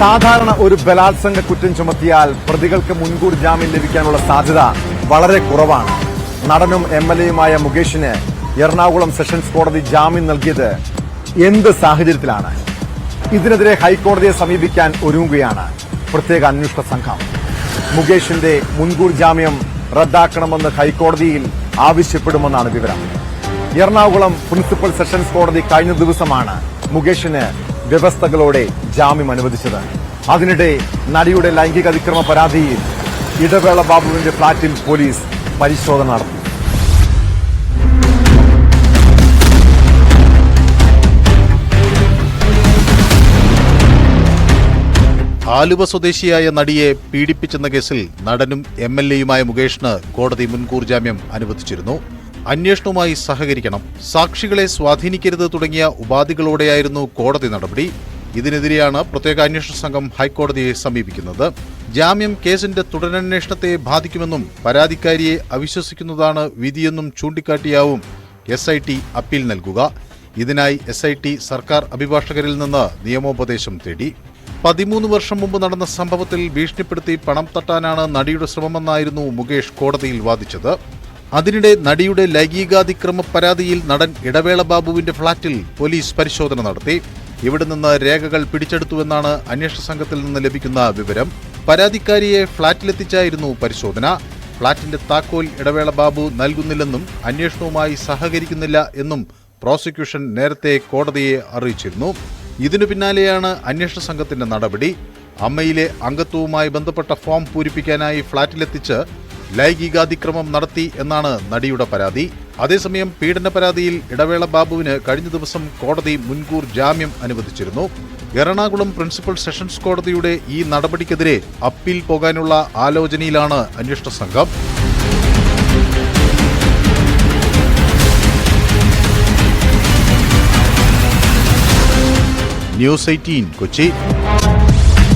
സാധാരണ ഒരു ബലാത്സംഗ കുറ്റം ചുമത്തിയാൽ പ്രതികൾക്ക് മുൻകൂർ ജാമ്യം ലഭിക്കാനുള്ള സാധ്യത വളരെ കുറവാണ്. നടനും എം എൽ എയുമായ മുകേഷിന് എറണാകുളം സെഷൻസ് കോടതി ജാമ്യം നൽകിയത് എന്ത് സാഹചര്യത്തിലാണ്? ഇതിനെതിരെ ഹൈക്കോടതിയെ സമീപിക്കാൻ ഒരുങ്ങുകയാണ് പ്രത്യേക അന്വേഷണ സംഘം. മുകേഷിന്റെ മുൻകൂർ ജാമ്യം റദ്ദാക്കണമെന്ന് ഹൈക്കോടതിയിൽ ആവശ്യപ്പെടുമെന്നാണ് വിവരം. എറണാകുളം പ്രിൻസിപ്പൽ സെഷൻസ് കോടതി കഴിഞ്ഞ ദിവസമാണ് മുകേഷിന് വ്യവസ്ഥകളോടെ ജാമ്യം അനുവദിച്ചത് അതിനിടെ നടിയുടെ ലൈംഗിക അതിക്രമ പരാതിയിൽ ഇടവേള ബാബുവിന്റെ ഫ്ളാറ്റിൽ പോലീസ് പരിശോധന നടത്തി. ആലുവ സ്വദേശിയായ നടിയെ പീഡിപ്പിച്ചെന്ന കേസിൽ നടനും എം എൽ എയുമായ മുകേഷിന് കോടതി മുൻകൂർ ജാമ്യം അനുവദിച്ചിരുന്നു. അന്വേഷണവുമായി സഹകരിക്കണം. സാക്ഷികളെ സ്വാധീനിക്കരുത് തുടങ്ങിയ ഉപാധികളോടെയായിരുന്നു കോടതി നടപടി. ഇതിനെതിരെയാണ് പ്രത്യേക അന്വേഷണ സംഘം ഹൈക്കോടതിയെ സമീപിക്കുന്നത്. ജാമ്യം കേസിന്റെ തുടരന്വേഷണത്തെ ബാധിക്കുമെന്നും പരാതിക്കാരിയെ അവിശ്വസിക്കുന്നതാണ് വിധിയെന്നും ചൂണ്ടിക്കാട്ടിയാവും എസ് ഐ ടി അപ്പീൽ നൽകുക. ഇതിനായി എസ് ഐ ടി സർക്കാർ അഭിഭാഷകരിൽ നിന്ന് നിയമോപദേശം തേടി. പതിമൂന്ന് വർഷം മുമ്പ് നടന്ന സംഭവത്തിൽ ഭീഷണിപ്പെടുത്തി പണം തട്ടാനാണ് നടിയുടെ ശ്രമമെന്നായിരുന്നു മുകേഷ് കോടതിയിൽ വാദിച്ചത്. അതിനിടെ നടിയുടെ ലൈംഗികാതിക്രമ പരാതിയിൽ നടൻ ഇടവേള ബാബുവിന്റെ ഫ്ളാറ്റിൽ പോലീസ് പരിശോധന നടത്തി. ഇവിടെ നിന്ന് രേഖകൾ പിടിച്ചെടുത്തുവെന്നാണ് അന്വേഷണ സംഘത്തിൽ നിന്ന് ലഭിക്കുന്ന വിവരം. പരാതിക്കാരിയെ ഫ്ളാറ്റിലെത്തിച്ചായിരുന്നു പരിശോധന. ഫ്ളാറ്റിന്റെ താക്കോൽ ഇടവേള ബാബു നൽകുന്നില്ലെന്നും അന്വേഷണവുമായി സഹകരിക്കുന്നില്ല എന്നും പ്രോസിക്യൂഷൻ നേരത്തെ കോടതിയെ അറിയിച്ചിരുന്നു. ഇതിനു പിന്നാലെയാണ് അന്വേഷണ സംഘത്തിന്റെ നടപടി. അമ്മയിലെ അംഗത്വവുമായി ബന്ധപ്പെട്ട ഫോം പൂരിപ്പിക്കാനായി ഫ്ളാറ്റിലെത്തിച്ച് ലൈംഗികാതിക്രമം നടത്തി എന്നാണ് നടിയുടെ പരാതി. അതേസമയം പീഡന പരാതിയിൽ ഇടവേള ബാബുവിന് കഴിഞ്ഞ ദിവസം കോടതി മുൻകൂർ ജാമ്യം അനുവദിച്ചിരുന്നു. എറണാകുളം പ്രിൻസിപ്പൽ സെഷൻസ് കോടതിയുടെ ഈ നടപടിക്കെതിരെ അപ്പീൽ പോകാനുള്ള ആലോചനയിലാണ് അന്വേഷണ സംഘം. News eighteen Kochi.